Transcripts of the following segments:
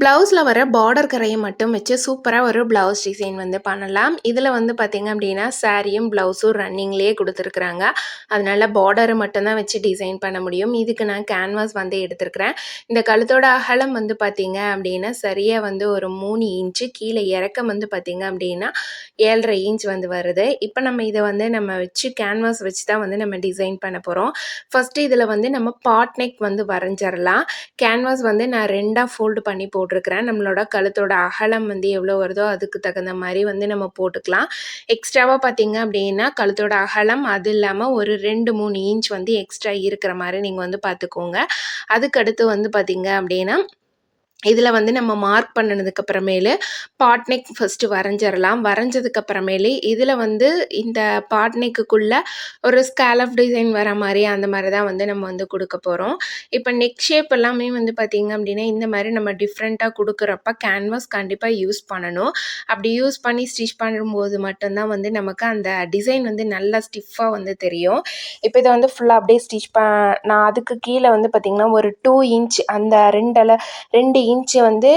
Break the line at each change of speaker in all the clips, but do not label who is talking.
ப்ளவுஸில் வர பார்டர் கரையை மட்டும் வச்சு சூப்பராக ஒரு ப்ளவுஸ் டிசைன் வந்து பண்ணலாம். இதில் வந்து பார்த்திங்க அப்படின்னா சாரியும் ப்ளவுஸும் ரன்னிங்லேயே கொடுத்துருக்குறாங்க. அதனால் பார்டரை மட்டும்தான் வச்சு டிசைன் பண்ண முடியும். இதுக்கு நான் கேன்வாஸ் வந்து எடுத்துருக்கிறேன். இந்த கழுத்தோட அகலம் வந்து பார்த்திங்க அப்படின்னா சரியாக வந்து ஒரு மூணு இன்ச்சு கீழே இறக்கம் வந்து பார்த்திங்க அப்படின்னா ஏழரை இன்ச் வந்து வருது. இப்போ நம்ம இதை வந்து நம்ம வச்சு கேன்வாஸ் வச்சு தான் வந்து நம்ம டிசைன் பண்ண போகிறோம் ஃபஸ்ட்டு இதில் வந்து நம்ம பாட் நெக் வந்து வரைஞ்சிடலாம் கேன்வாஸ் வந்து நான் ரெண்டாக ஃபோல்டு பண்ணி போட்டிருக்கிறேன். நம்மளோட கழுத்தோட அகலம் வந்து எவ்வளோ வருதோ அதுக்கு தகுந்த மாதிரி வந்து நம்ம போட்டுக்கலாம். எக்ஸ்ட்ராவாக பார்த்தீங்க அப்படின்னா கழுத்தோட அகலம் அது இல்லாமல் ஒரு ரெண்டு மூணு இன்ச் வந்து எக்ஸ்ட்ரா இருக்கிற மாதிரி நீங்கள் வந்து பார்த்துக்கோங்க. அதுக்கடுத்து வந்து பார்த்தீங்க அப்படின்னா இதில் வந்து நம்ம மார்க் பண்ணினதுக்கு அப்புறமேலு பாட்னெக் ஃபஸ்ட்டு வரைஞ்சிடலாம் வரைஞ்சதுக்கப்புறமேலு இதில் வந்து இந்த பாட்னெக்குள்ளே ஒரு ஸ்கேலப் டிசைன் வர மாதிரி அந்த மாதிரி தான் வந்து நம்ம வந்து கொடுக்க போகிறோம் இப்போ நெக் ஷேப் எல்லாமே வந்து பார்த்திங்க அப்படின்னா இந்த மாதிரி நம்ம டிஃப்ரெண்ட்டாக கொடுக்குறப்ப கேன்வாஸ் கண்டிப்பாக யூஸ் பண்ணணும். அப்படி யூஸ் பண்ணி ஸ்டிச் பண்ணும்போது மட்டும்தான் வந்து நமக்கு அந்த டிசைன் வந்து நல்லா ஸ்டிஃபாக வந்து தெரியும். இப்போ இதை வந்து ஃபுல்லாக அப்படியே ஸ்டிச் ப நான் அதுக்கு கீழே வந்து பார்த்திங்கன்னா ஒரு டூ இன்ச் அந்த ரெண்டில் ரெண்டு இன்ச்சு வந்து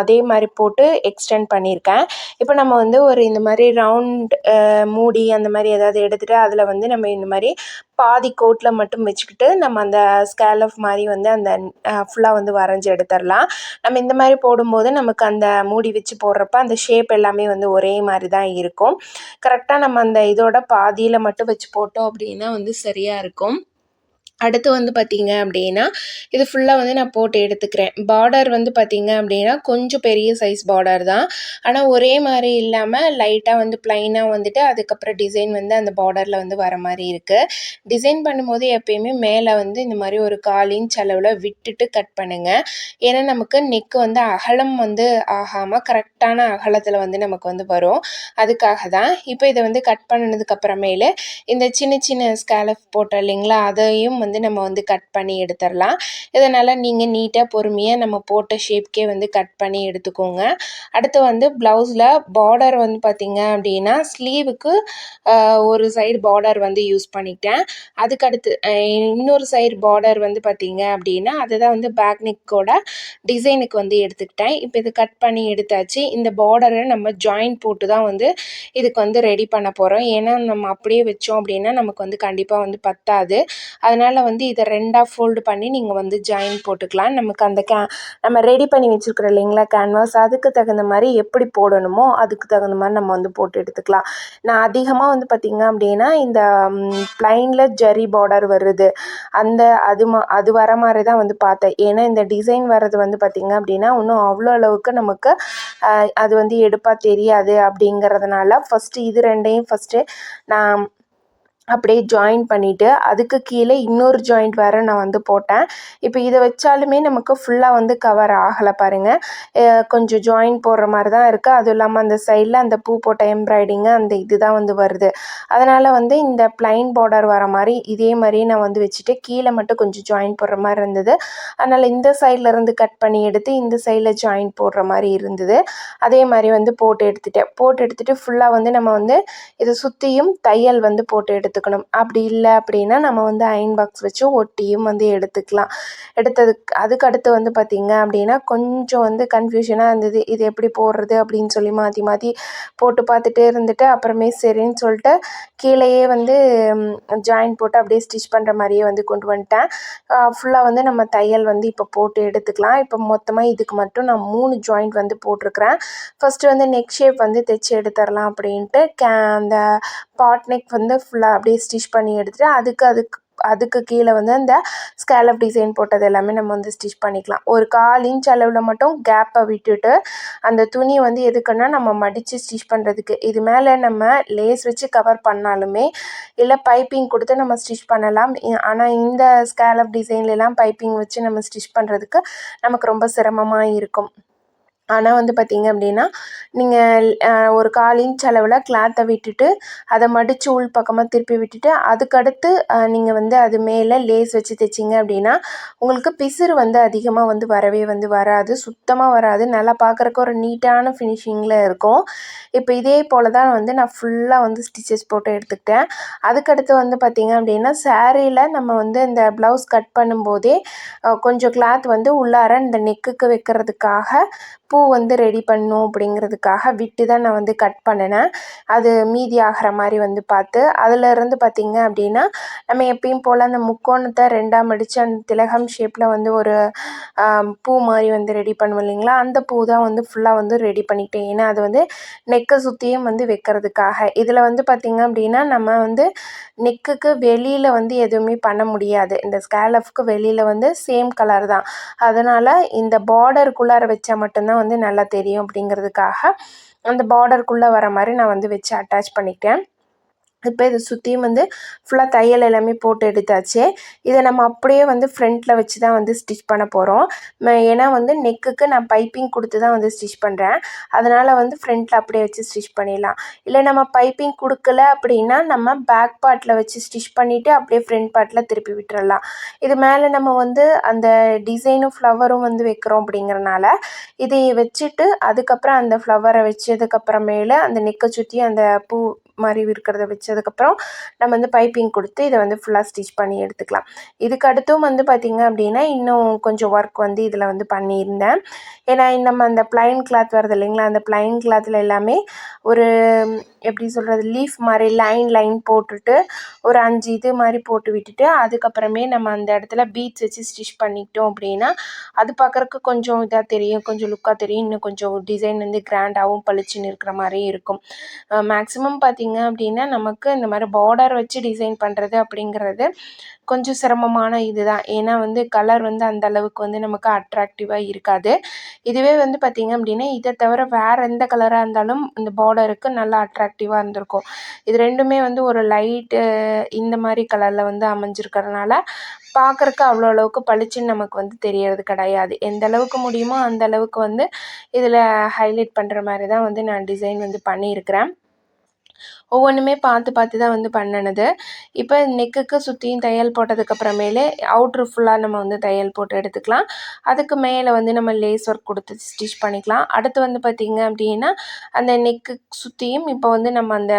அதே மாதிரி போட்டு எக்ஸ்டெண்ட் பண்ணியிருக்கேன் இப்போ நம்ம வந்து ஒரு இந்த மாதிரி ரவுண்ட் மூடி அந்த மாதிரி ஏதாவது எடுத்துகிட்டு அதில் வந்து நம்ம இந்த மாதிரி பாதி கோட்டில் மட்டும் வச்சுக்கிட்டு நம்ம அந்த ஸ்கேலப் மாதிரி வந்து அந்த ஃபுல்லாக வந்து வரைஞ்சி எடுத்துடலாம். நம்ம இந்த மாதிரி போடும்போது நமக்கு அந்த மூடி வச்சு போடுறப்ப அந்த ஷேப் எல்லாமே வந்து ஒரே மாதிரி தான் இருக்கும். கரெக்டாக நம்ம அந்த இதோட பாதியில் மட்டும் வச்சு போட்டோம் அப்படின்னா வந்து சரியாக இருக்கும். அடுத்து வந்து பார்த்திங்க அப்படின்னா இது ஃபுல்லாக வந்து நான் போட்டு எடுத்துக்கிறேன். பார்டர் வந்து பார்த்திங்க அப்படின்னா கொஞ்சம் பெரிய சைஸ் பார்டர் தான். ஆனால் ஒரே மாதிரி இல்லாமல் லைட்டாக வந்து ப்ளைனாக வந்துட்டு அதுக்கப்புறம் டிசைன் வந்து அந்த பார்டரில் வந்து வர மாதிரி இருக்குது டிசைன் பண்ணும்போது எப்பயுமே மேலே வந்து இந்த மாதிரி ஒரு கால் இன்ச் அளவில் விட்டுட்டு கட் பண்ணுங்கள் ஏன்னா நமக்கு நெக்கு வந்து அகலம் வந்து ஆகாமல் கரெக்டான அகலத்தில் வந்து நமக்கு வந்து வரும். அதுக்காக தான் இப்போ இதை வந்து கட் பண்ணினதுக்கு அப்புறமேலு இந்த சின்ன சின்ன ஸ்கேலப் போட்டோம் இல்லைங்களா அதையும் வந்து வந்து நம்ம வந்து கட் பண்ணி எடுத்துடலாம் இதனால் நீங்கள் நீட்டாக பொறுமையாக நம்ம போட்ட ஷேப்க்கே வந்து கட் பண்ணி எடுத்துக்கோங்க. அடுத்து வந்து ப்ளவுஸில் பார்டர் வந்து பார்த்திங்க அப்படின்னா ஸ்லீவுக்கு ஒரு சைடு பார்டர் வந்து யூஸ் பண்ணிட்டேன். அதுக்கடுத்து இன்னொரு சைடு பார்டர் வந்து பார்த்திங்க அப்படின்னா அதுதான் வந்து பேக் நெக்கோட டிசைனுக்கு வந்து எடுத்துக்கிட்டேன். இப்போ இது கட் பண்ணி எடுத்தாச்சு. இந்த பார்டரை நம்ம ஜாயின் போட்டு தான் வந்து இதுக்கு வந்து ரெடி பண்ண போகிறோம் ஏன்னா நம்ம அப்படியே வச்சோம் அப்படின்னா நமக்கு வந்து கண்டிப்பாக வந்து பத்தாது. அதனால் அதனால் வந்து இதை ரெண்டாக ஃபோல்டு பண்ணி நீங்கள் வந்து ஜாயின் போட்டுக்கலாம். நமக்கு அந்த கே நம்ம ரெடி பண்ணி வச்சுருக்குறோம் இல்லைங்களா கேன்வாஸ் அதுக்கு தகுந்த மாதிரி எப்படி போடணுமோ அதுக்கு தகுந்த மாதிரி நம்ம வந்து போட்டு எடுத்துக்கலாம். நான் அதிகமாக வந்து பார்த்திங்க அப்படின்னா இந்த ப்ளைனில் ஜரி பார்டர் வருது. அந்த அது மா அது வர மாதிரி தான் வந்து பார்த்தேன். ஏன்னா இந்த டிசைன் வர்றது வந்து பார்த்திங்க அப்படின்னா இன்னும் அவ்வளோ அளவுக்கு நமக்கு அது வந்து எடுப்பாக தெரியாது அப்படிங்கிறதுனால ஃபஸ்ட்டு இது ரெண்டையும் ஃபஸ்ட்டு நான் அப்படியே ஜாயின் பண்ணிவிட்டு அதுக்கு கீழே இன்னொரு ஜாயிண்ட் வேறு நான் வந்து போட்டேன். இப்போ இதை வச்சாலுமே நமக்கு ஃபுல்லாக வந்து கவர் ஆகலை பாருங்கள் கொஞ்சம் ஜாயின் போடுற மாதிரி தான் இருக்குது அதுவும் இல்லாமல் அந்த சைடில் அந்த பூ போட்ட எம்ப்ராய்டிங்கு அந்த இது தான் வந்து வருது. அதனால் வந்து இந்த ப்ளைன் பார்டர் வர மாதிரி இதே மாதிரியே நான் வந்து வச்சுட்டு கீழே மட்டும் கொஞ்சம் ஜாயின் போடுற மாதிரி இருந்தது. அதனால் இந்த சைடில் இருந்து கட் பண்ணி எடுத்து இந்த சைடில் ஜாயின் போடுற மாதிரி இருந்தது. அதே மாதிரி வந்து போட்டு எடுத்துட்டேன். போட்டு எடுத்துகிட்டு ஃபுல்லாக வந்து நம்ம வந்து இதை சுற்றியும் தையல் வந்து போட்டு எடுத்து எடுத்துக்கணும். அப்படி இல்லை அப்படின்னா நம்ம வந்து அயன் பாக்ஸ் வச்சு ஒட்டியும் வந்து எடுத்துக்கலாம். எடுத்ததுக்கு அதுக்கு அடுத்து வந்து பார்த்திங்க அப்படின்னா கொஞ்சம் வந்து கன்ஃபியூஷனாக இருந்தது. இது எப்படி போடுறது அப்படின்னு சொல்லி மாற்றி மாற்றி போட்டு பார்த்துட்டே இருந்துட்டு அப்புறமே சரின்னு சொல்லிட்டு கீழேயே வந்து ஜாயின் போட்டு அப்படியே ஸ்டிச் பண்ணுற மாதிரியே வந்து கொண்டு வந்துட்டேன். ஃபுல்லாக வந்து நம்ம தையல் வந்து இப்போ போட்டு எடுத்துக்கலாம். இப்போ மொத்தமாக இதுக்கு மட்டும் நான் மூணு ஜாயிண்ட் வந்து போட்டிருக்கிறேன். ஃபஸ்ட்டு வந்து நெக் ஷேப் வந்து தைச்சி எடுத்துடலாம் அப்படின்ட்டு கே அந்த பாட் நெக் வந்து ஃபுல்லாக அப்படியே ஸ்டிச் பண்ணி எடுத்துகிட்டு அதுக்கு அதுக்கு அதுக்கு கீழே வந்து அந்த ஸ்கேலப் டிசைன் போட்டது எல்லாமே நம்ம வந்து ஸ்டிச் பண்ணிக்கலாம். ஒரு கால் இன்ச் அளவில் மட்டும் கேப்பை விட்டுட்டு அந்த துணி வந்து எதுக்குன்னா நம்ம மடித்து ஸ்டிச் பண்ணுறதுக்கு இது மேலே நம்ம லேஸ் வச்சு கவர் பண்ணாலுமே இல்லை பைப்பிங் கொடுத்து நம்ம ஸ்டிச் பண்ணலாம். ஆனால் இந்த ஸ்கேலப் டிசைன்லலாம் பைப்பிங் வச்சு நம்ம ஸ்டிச் பண்ணுறதுக்கு நமக்கு ரொம்ப சிரமமாக இருக்கும். ஆனால் வந்து பார்த்தீங்க அப்படின்னா நீங்கள் ஒரு கால் இன்ச் அளவில் கிளாத்தை விட்டுட்டு அதை மடித்து உள் பக்கமாக திருப்பி விட்டுட்டு அதுக்கடுத்து நீங்கள் வந்து அது மேலே லேஸ் வச்சு தைச்சிங்க அப்படின்னா உங்களுக்கு பிசுறு வந்து அதிகமாக வந்து வரவே வந்து வராது. சுத்தமாக வராது. நல்லா பார்க்குறக்கு ஒரு நீட்டான ஃபினிஷிங்கில் இருக்கும். இப்போ இதே போல் தான் வந்து நான் ஃபுல்லாக வந்து ஸ்டிச்சஸ் போட்டு எடுத்துக்கிட்டேன். அதுக்கடுத்து வந்து பார்த்திங்க அப்படின்னா சாரீயில் நம்ம வந்து இந்த ப்ளவுஸ் கட் பண்ணும்போதே கொஞ்சம் கிளாத் வந்து உள்ளார இந்த நெக்குக்கு வைக்கிறதுக்காக பூ வந்து ரெடி பண்ணும் அப்படிங்கிறதுக்காக விட்டு தான் நான் வந்து கட் பண்ணினேன். அது மீதி ஆகிற மாதிரி வந்து பார்த்து அதிலிருந்து பார்த்திங்க அப்படின்னா நம்ம எப்பயும் போல் அந்த முக்கோணத்தை ரெண்டாக மடித்து அந்த திலகம் ஷேப்பில் வந்து ஒரு பூ மாதிரி வந்து ரெடி பண்ணுவோம் இல்லைங்களா? அந்த பூ தான் வந்து ஃபுல்லாக வந்து ரெடி பண்ணிக்கிட்டேன் ஏன்னா அது வந்து நெக்கை சுற்றியும் வந்து வைக்கிறதுக்காக. இதில் வந்து பார்த்திங்க அப்படின்னா நம்ம வந்து நெக்குக்கு வெளியில் வந்து எதுவுமே பண்ண முடியாது. இந்த ஸ்கேலஃப்க்கு வெளியில் வந்து சேம் கலர் தான். அதனால் இந்த பார்டருக்குள்ளார வச்சா மட்டும்தான் வந்து நல்லா தெரியும் அப்படிங்கிறதுக்காக அந்த பார்டருக்குள்ளே வர மாதிரி நான் வந்து வச்சு அட்டாச் பண்ணிட்டேன். இப்போ இதை சுற்றியும் வந்து ஃபுல்லாக தையல் எல்லாமே போட்டு எடுத்தாச்சு. இதை நம்ம அப்படியே வந்து ஃப்ரண்ட்டில் வச்சு தான் வந்து ஸ்டிச் பண்ண போகிறோம் ஏன்னா வந்து நெக்குக்கு நான் பைப்பிங் கொடுத்து தான் வந்து ஸ்டிச் பண்ணுறேன் அதனால் வந்து ஃப்ரண்ட்டில் அப்படியே வச்சு ஸ்டிச் பண்ணிடலாம். இல்லை நம்ம பைப்பிங் கொடுக்கல அப்படின்னா நம்ம பேக் பார்ட்டில் வச்சு ஸ்டிச் பண்ணிவிட்டு அப்படியே ஃப்ரண்ட் பார்ட்டில் திருப்பி விட்டுறலாம். இது மேலே நம்ம வந்து அந்த டிசைனும் ஃப்ளவரும் வந்து வைக்கிறோம் அப்படிங்கிறனால இதை வச்சுட்டு அதுக்கப்புறம் அந்த ஃப்ளவரை வச்சதுக்கப்புறமேல அந்த நெக்கை சுற்றி அந்த பூ மாதிரி இருக்கிறத வச்சதுக்கப்புறம் நம்ம வந்து பைப்பிங் கொடுத்து இதை வந்து ஃபுல்லாக ஸ்டிச் பண்ணி எடுத்துக்கலாம். இதுக்கு அடுத்தும் வந்து பார்த்திங்க அப்படின்னா இன்னும் கொஞ்சம் ஒர்க் வந்து இதில் வந்து பண்ணியிருந்தேன். ஏன்னா நம்ம அந்த ப்ளைன் கிளாத் வருது இல்லைங்களா? அந்த ப்ளைன் கிளாத்தில் எல்லாமே ஒரு எப்படி சொல்கிறது லீஃப் மாதிரி லைன் லைன் போட்டுட்டு ஒரு அஞ்சு இது மாதிரி போட்டு விட்டுட்டு அதுக்கப்புறமே நம்ம அந்த இடத்துல பீட்ஸ் வச்சு ஸ்டிச் பண்ணிக்கிட்டோம் அப்படின்னா அது பார்க்குறக்கு கொஞ்சம் இதாக தெரியும் கொஞ்சம் லுக்காக தெரியும். இன்னும் கொஞ்சம் டிசைன் வந்து கிராண்டாகவும் பளிச்சுன்னு இருக்கிற மாதிரி இருக்கும். மேக்ஸிமம் பார்த்திங்க அப்படின்னா நமக்கு இந்த மாதிரி பார்டர் வச்சு டிசைன் பண்ணுறது அப்படிங்கிறது கொஞ்சம் சிரமமான இது தான் ஏன்னா வந்து கலர் வந்து அந்த அளவுக்கு வந்து நமக்கு அட்ராக்டிவாக இருக்காது. இதுவே வந்து பார்த்திங்க அப்படின்னா இதை தவிர வேறு எந்த கலராக இருந்தாலும் இந்த பார்டருக்கு நல்லா அட்ராக்ட் அட்ராக்டிவாக இருந்திருக்கும். இது ரெண்டுமே வந்து ஒரு லைட்டு இந்த மாதிரி கலரில் வந்து அமைஞ்சிருக்கிறதுனால பார்க்குறக்கு அவ்வளோ அளவுக்கு பளிச்சுன்னு நமக்கு வந்து தெரியறது கிடையாது. எந்த அளவுக்கு முடியுமோ அந்த அளவுக்கு வந்து இதில் ஹைலைட் பண்ணுற மாதிரி தான் வந்து நான் டிசைன் வந்து பண்ணியிருக்கிறேன். ஒவ்வொன்றுமே பார்த்து பார்த்து தான் வந்து பண்ணினது. இப்போ நெக்குக்கு சுற்றியும் தையல் போட்டதுக்கப்புறமேலே அவுட்ரு ஃபுல்லாக நம்ம வந்து தையல் போட்டு எடுத்துக்கலாம். அதுக்கு மேலே வந்து நம்ம லேஸ் ஒர்க் கொடுத்து ஸ்டிச் பண்ணிக்கலாம். அடுத்து வந்து பார்த்திங்க அப்படின்னா அந்த நெக்கு சுற்றியும் இப்போ வந்து நம்ம அந்த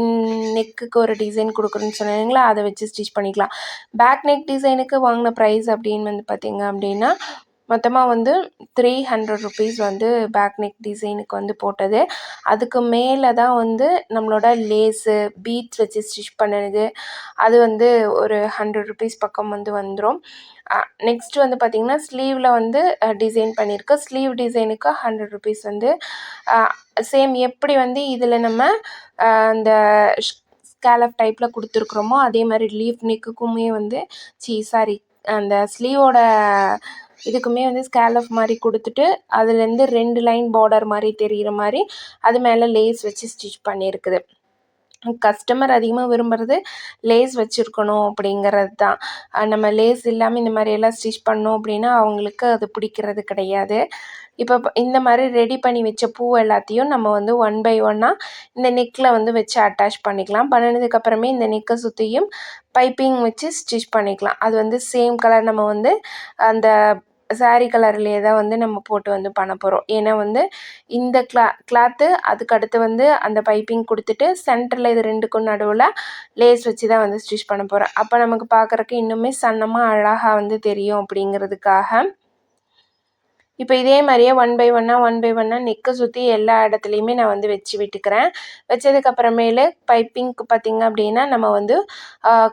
இன் நெக்குக்கு ஒரு டிசைன் கொடுக்குறோன்னு சொன்னீங்களா அதை வச்சு ஸ்டிச் பண்ணிக்கலாம். பேக் நெக் டிசைனுக்கு வாங்கின ப்ரைஸ் அப்படின்னு வந்து பார்த்திங்க அப்படின்னா மொத்தமாக வந்து த்ரீ ஹண்ட்ரட் ருபீஸ் வந்து பேக் நெக் டிசைனுக்கு வந்து போட்டது. அதுக்கு மேலே தான் வந்து நம்மளோட லேஸு பீட்ஸ் வச்சு ஸ்டிச் பண்ணினது. அது வந்து ஒரு ஹண்ட்ரட் ருபீஸ் பக்கம் வந்து வந்துடும் நெக்ஸ்ட் வந்து பார்த்திங்கன்னா ஸ்லீவில் வந்து டிசைன் பண்ணியிருக்கு ஸ்லீவ் டிசைனுக்கு ஹண்ட்ரட் ருபீஸ் வந்து சேம் எப்படி வந்து இதில் நம்ம அந்த ஸ்கேலப் டைப்பில் கொடுத்துருக்குறோமோ அதே மாதிரி லீஃப் நெக்குக்குமே வந்து சீ சாரி அந்த ஸ்லீவோட இதுக்குமே வந்து ஸ்கேலப் மாதிரி கொடுத்துட்டு அதுலேருந்து ரெண்டு லைன் பார்டர் மாதிரி தெரிகிற மாதிரி அது மேலே லேஸ் வச்சு ஸ்டிச் பண்ணியிருக்குது கஸ்டமர் அதிகமாக விரும்புகிறது லேஸ் வச்சுருக்கணும் அப்படிங்கிறது தான். நம்ம லேஸ் இல்லாமல் இந்த மாதிரியெல்லாம் ஸ்டிச் பண்ணோம் அப்படின்னா அவங்களுக்கு அது பிடிக்கிறது கிடையாது. இப்போ இந்த மாதிரி ரெடி பண்ணி வச்ச பூ எல்லாத்தையும் நம்ம வந்து ஒன் பை ஒன்னாக இந்த நெக்கில் வந்து வச்சு அட்டாச் பண்ணிக்கலாம். பண்ணினதுக்கப்புறமே இந்த நெக்கை சுற்றியும் பைப்பிங் வச்சு ஸ்டிச் பண்ணிக்கலாம். அது வந்து சேம் கலர் நம்ம வந்து அந்த சாரீ கலர்லேயே தான் வந்து நம்ம போட்டு வந்து பண்ண போகிறோம் ஏன்னா வந்து இந்த கிளா கிளாத்து அதுக்கு அடுத்து வந்து அந்த பைப்பிங் கொடுத்துட்டு சென்டரில் இது ரெண்டுக்கும் நடுவில் லேஸ் வச்சு தான் வந்து ஸ்டிச் பண்ண போகிறேன் அப்போ நமக்கு பார்க்குறக்கு இன்னுமே சன்னமாக அழகாக வந்து தெரியும் அப்படிங்கிறதுக்காக இப்போ இதே மாதிரியே ஒன் பை ஒன்னாக ஒன் பை ஒன்னாக நெக்கை சுற்றி எல்லா இடத்துலையுமே நான் வந்து வச்சு விட்டுக்கிறேன். வச்சதுக்கப்புறமேலு பைப்பிங்க்கு பார்த்திங்க அப்படின்னா நம்ம வந்து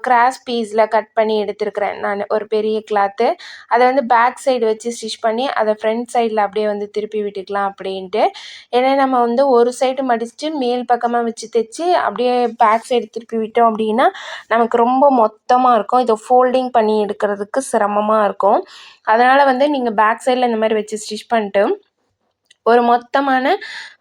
கிராஸ் பீஸில் கட் பண்ணி எடுத்துருக்கிறேன். நான் ஒரு பெரிய கிளாத்து அதை வந்து பேக் சைடு வச்சு ஸ்டிச் பண்ணி அதை ஃப்ரண்ட் சைடில் அப்படியே வந்து திருப்பி விட்டுக்கலாம் அப்படின்ட்டு. ஏன்னா நம்ம வந்து ஒரு சைடு மடிச்சுட்டு மேல் பக்கமாக வச்சு தைச்சி அப்படியே பேக் சைடு திருப்பி விட்டோம் அப்படின்னா நமக்கு ரொம்ப மொத்தமாக இருக்கும். இதை ஃபோல்டிங் பண்ணி எடுக்கிறதுக்கு சிரமமாக இருக்கும். அதனால் வந்து நீங்கள் பேக் சைடில் இந்த மாதிரி வச்சு ஸ்டிச் பண்ணிட்டு ஒரு மொத்தமான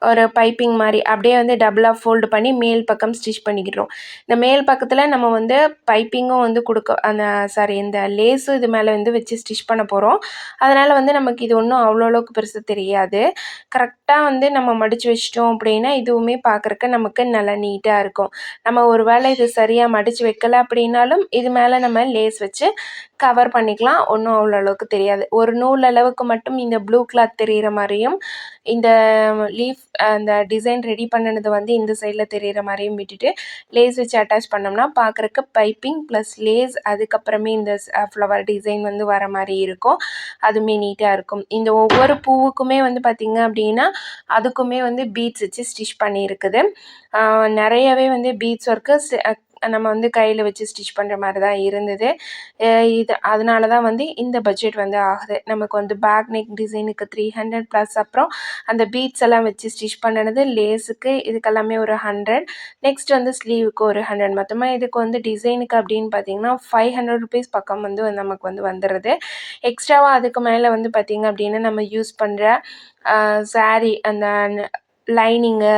ஒரு பைப்பிங் மாதிரி அப்படியே வந்து டபுளாக ஃபோல்டு பண்ணி மேல் பக்கம் ஸ்டிச் பண்ணிக்கிறோம் இந்த மேல் பக்கத்தில் நம்ம வந்து பைப்பிங்கும் வந்து கொடுக்க அந்த சாரி இந்த லேஸும் இது மேலே வந்து வச்சு ஸ்டிச் பண்ண போகிறோம் அதனால் வந்து நமக்கு இது ஒன்றும் அவ்வளோ அளவுக்கு பெருசு தெரியாது. கரெக்டாக வந்து நம்ம மடித்து வச்சிட்டோம் அப்படின்னா இதுவுமே பார்க்குறக்கு நமக்கு நல்லா நீட்டாக இருக்கும். நம்ம ஒரு வேளை இது சரியாக மடித்து வைக்கல அப்படின்னாலும் இது மேலே நம்ம லேஸ் வச்சு கவர் பண்ணிக்கலாம். ஒன்றும் அவ்வளோ அளவுக்கு தெரியாது. ஒரு நூல் அளவுக்கு மட்டும் இந்த ப்ளூ கிளாத் தெரிகிற மாதிரியும் இந்த லீஃப் அந்த டிசைன் ரெடி பண்ணினது வந்து இந்த சைடில் தெரிகிற மாதிரியும் விட்டுட்டு லேஸ் வச்சு அட்டாச் பண்ணோம்னா பார்க்குறக்கு பைப்பிங் ப்ளஸ் லேஸ் அதுக்கப்புறமே இந்த ஃப்ளவர் டிசைன் வந்து வர மாதிரி இருக்கும். அதுவுமே நீட்டாக இருக்கும். இந்த ஒவ்வொரு பூவுக்குமே வந்து பார்த்திங்க அப்படின்னா அதுக்குமே வந்து பீட்ஸ் வச்சு ஸ்டிச் பண்ணியிருக்குது. நிறையவே வந்து பீட்ஸ் ஒர்க்கு நம்ம வந்து கையில் வச்சு ஸ்டிச் பண்ணுற மாதிரி தான் இருந்தது இது அதனால தான் வந்து இந்த பட்ஜெட் வந்து ஆகுது. நமக்கு வந்து பேக் நெக் டிசைனுக்கு த்ரீ ஹண்ட்ரட் ப்ளஸ் அப்புறம் அந்த பீட்ஸ் எல்லாம் வச்சு ஸ்டிச் பண்ணினது லேஸுக்கு இதுக்கெல்லாமே ஒரு ஹண்ட்ரட் நெக்ஸ்ட் வந்து ஸ்லீவுக்கு ஒரு ஹண்ட்ரட் மொத்தமாக இதுக்கு வந்து டிசைனுக்கு அப்படின்னு பார்த்தீங்கன்னா ஃபைவ் ஹண்ட்ரட் ருபீஸ் பக்கம் வந்து நமக்கு வந்து வந்துடுது எக்ஸ்ட்ராவாக அதுக்கு மேலே வந்து பார்த்திங்க அப்படின்னா நம்ம யூஸ் பண்ணுற சாரீ அந்த லைனிங்கு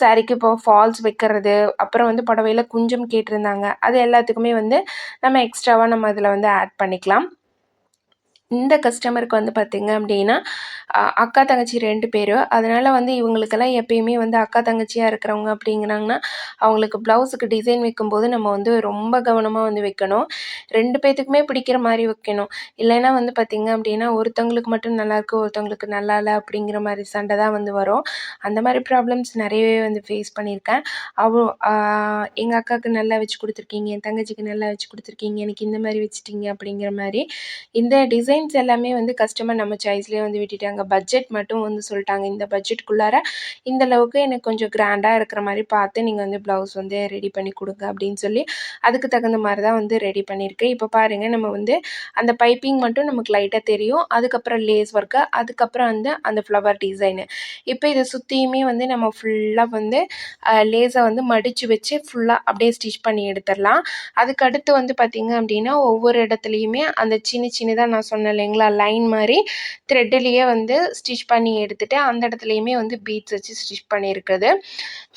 சாரீக்கு இப்போ ஃபால்ஸ் வைக்கிறது அப்புறம் வந்து புடவையில குஞ்சம் கேட்டிருந்தாங்க. அது எல்லாத்துக்குமே வந்து நம்ம எக்ஸ்ட்ராவாக நம்ம அதில் வந்து ஆட் பண்ணிக்கலாம். இந்த கஸ்டமருக்கு வந்து பார்த்திங்க அப்படின்னா அக்கா தங்கச்சி ரெண்டு பேர். அதனால் வந்து இவங்களுக்கெல்லாம் எப்பயுமே வந்து அக்கா தங்கச்சியாக இருக்கிறவங்க அப்படிங்கிறாங்கன்னா அவங்களுக்கு ப்ளவுஸுக்கு டிசைன் வைக்கும்போது நம்ம வந்து ரொம்ப கவனமாக வந்து வைக்கணும். ரெண்டு பேர்த்துக்குமே பிடிக்கிற மாதிரி வைக்கணும். இல்லைன்னா வந்து பார்த்திங்க அப்படின்னா ஒருத்தவங்களுக்கு மட்டும் நல்லாயிருக்கு ஒருத்தவங்களுக்கு நல்லா இல்லை அப்படிங்கிற மாதிரி சண்டை தான் வந்து வரும். அந்த மாதிரி ப்ராப்ளம்ஸ் நிறையவே வந்து ஃபேஸ் பண்ணியிருக்கேன். அவ எங்கள் அக்காவுக்கு நல்லா வச்சு கொடுத்துருக்கீங்க என் தங்கச்சிக்கு நல்லா வச்சு கொடுத்துருக்கீங்க எனக்கு இந்த மாதிரி வச்சுட்டீங்க அப்படிங்கிற மாதிரி இந்த டிசைன் டிசைன்ஸ் எல்லாமே வந்து கஸ்டமர் நம்ம சாய்ஸ்லேயே வந்து விட்டுட்டாங்க. பட்ஜெட் மட்டும் வந்து சொல்லிட்டாங்க. இந்த பட்ஜெட்குள்ளார இந்த அளவுக்கு எனக்கு கொஞ்சம் கிராண்டாக இருக்கிற மாதிரி பார்த்து நீங்கள் வந்து ப்ளவுஸ் வந்து ரெடி பண்ணி கொடுங்க அப்படின்னு சொல்லி அதுக்கு தகுந்த மாதிரி தான் வந்து ரெடி பண்ணியிருக்கேன் இப்போ பாருங்கள் நம்ம வந்து அந்த பைப்பிங் மட்டும் நமக்கு லைட்டாக தெரியும். அதுக்கப்புறம் லேஸ் ஒர்க்கு அதுக்கப்புறம் வந்து அந்த ஃப்ளவர் டிசைனு இப்போ இதை சுற்றியுமே வந்து நம்ம ஃபுல்லாக வந்து லேஸை வந்து மடித்து வச்சு ஃபுல்லாக அப்படியே ஸ்டிச் பண்ணி எடுத்துடலாம். அதுக்கு அடுத்து வந்து பார்த்திங்க அப்படின்னா ஒவ்வொரு இடத்துலையுமே அந்த சின்ன சின்னதாக நான் சொன்ன இல்லைங்களா? லைன் மாதிரி த்ரெட்டிலேயே வந்து ஸ்டிச் பண்ணி எடுத்துகிட்டு அந்த இடத்துலையுமே வந்து பீட்ஸ் வச்சு ஸ்டிச் பண்ணியிருக்குது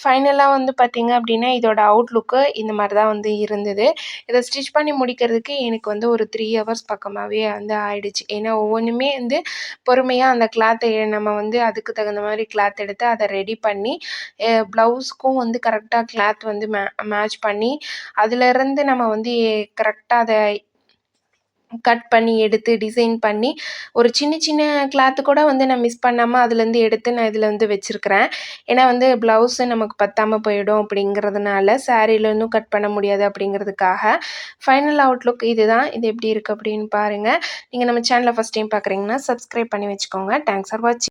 ஃபைனலாக வந்து பார்த்திங்க அப்படின்னா இதோட அவுட்லுக்கு இந்த மாதிரி தான் வந்து இருந்தது. இதை ஸ்டிச் பண்ணி முடிக்கிறதுக்கு எனக்கு வந்து ஒரு த்ரீ ஹவர்ஸ் பக்கமாகவே வந்து ஆயிடுச்சு. ஏன்னா ஒவ்வொன்றுமே வந்து பொறுமையாக அந்த கிளாத்தை நம்ம வந்து அதுக்கு தகுந்த மாதிரி கிளாத் எடுத்து அதை ரெடி பண்ணி ப்ளவுஸ்க்கும் வந்து கரெக்டாக கிளாத் வந்து மே மேட்ச் பண்ணி அதுலேருந்து நம்ம வந்து கரெக்டாக அதை கட் பண்ணி எடுத்து டிசைன் பண்ணி ஒரு சின்ன சின்ன கிளாத்து கூட வந்து நான் மிஸ் பண்ணாமல் அதுலேருந்து எடுத்து நான் இதில் வந்து வச்சுருக்கிறேன். ஏன்னா வந்து ப்ளவுஸு நமக்கு பத்தாமல் போயிடும் அப்படிங்கிறதுனால சாரீலேருந்தும் கட் பண்ண முடியாது அப்படிங்கிறதுக்காக. ஃபைனல் அவுட்லுக் இது தான் இது எப்படி இருக்குது அப்படின்னு பாருங்கள் நீங்கள் நம்ம சேனலை ஃபஸ்ட் டைம் பார்க்குறீங்கன்னா சப்ஸ்கிரைப் பண்ணி வச்சுக்கோங்க. தேங்க்ஸ் ஃபார் வாட்சிங்